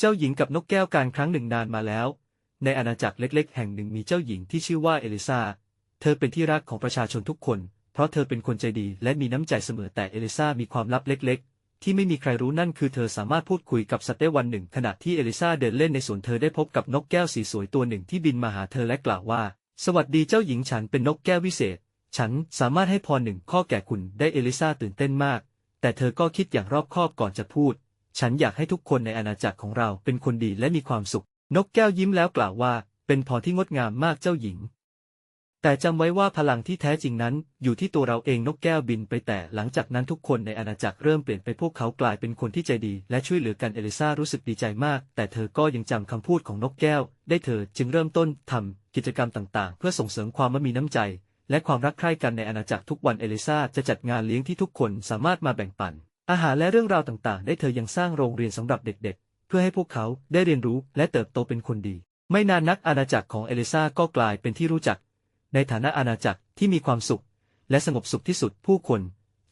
เจ้าหญิงกับนกแก้วการครั้งหนึ่งนานมาแล้ว ในอาณาจักรเล็ก ๆ แห่งหนึ่งมีเจ้าหญิงที่ชื่อว่าเอลิซา เธอเป็นที่รักของประชาชนทุกคน เพราะเธอเป็นคนใจดีและมีน้ำใจเสมอแต่เอลิซามีความลับเล็ก ๆ ที่ไม่มีใครรู้นั่นคือเธอสามารถพูดคุยกับสัตว์ได้วันหนึ่ง ขณะที่เอลิซาเดินเล่นในสวนเธอได้พบกับนกแก้วสีสวยตัวหนึ่งที่บินมาหาเธอและกล่าวว่า สวัสดีเจ้าหญิงฉันเป็นนกแก้ววิเศษ ฉันสามารถให้พรหนึ่งข้อแก่คุณได้เอลิซาตื่นเต้นมาก แต่เธอก็คิดอย่างรอบคอบก่อนจะพูด ฉันอยากให้ทุกคนในอาณาจักรของเราเป็นคนดีและมีความสุข นกแก้วยิ้มแล้วกล่าวว่า เป็นพรที่งดงามมากเจ้าหญิง แต่จำไว้ว่าพลังที่แท้จริงนั้น อยู่ที่ตัวเราเองนกแก้วบินไปแต่หลังจากนั้นทุกคนในอาณาจักรเริ่มเปลี่ยนไปพวกเขากลายเป็นคนที่ใจดี และช่วยเหลือกันเอลิซารู้สึกดีใจมาก แต่เธอก็ยังจำคำพูดของนกแก้ว ได้เธอจึงเริ่มต้นทำกิจกรรมต่างๆ เพื่อส่งเสริมความมีน้ำใจ และความรักใคร่กันในอาณาจักรทุกวันเอลิซาจะจัดงานเลี้ยงที่ทุกคนสามารถมาแบ่งปัน อาหารและเรื่องราวต่างๆ ได้เธอยังสร้างโรงเรียนสำหรับเด็กๆ เพื่อให้พวกเขาได้เรียนรู้และเติบโตเป็นคนดี ไม่นานนักอาณาจักรของเอลิซาก็กลายเป็นที่รู้จัก ในฐานะอาณาจักรที่มีความสุข และสงบสุขที่สุดผู้คน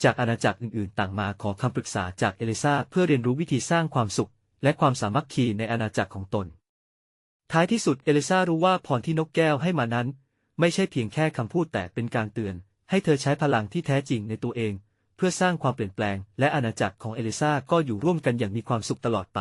จากอาณาจักรอื่นๆ ต่างมาขอคำปรึกษาจากเอลิซาเพื่อเรียนรู้วิธีสร้างความสุข และความสามัคคีในอาณาจักรของตน ท้ายที่สุดเอลิซารู้ว่าพรที่นกแก้วให้มานั้น ไม่ใช่เพียงแค่คำพูดแต่เป็นการเตือน ให้เธอใช้พลังที่แท้จริงในตัวเอง เพื่อสร้างความเปลี่ยนแปลง และอาณาจักรของเอลิซาก็อยู่ร่วมกันอย่างมีความสุขตลอดไป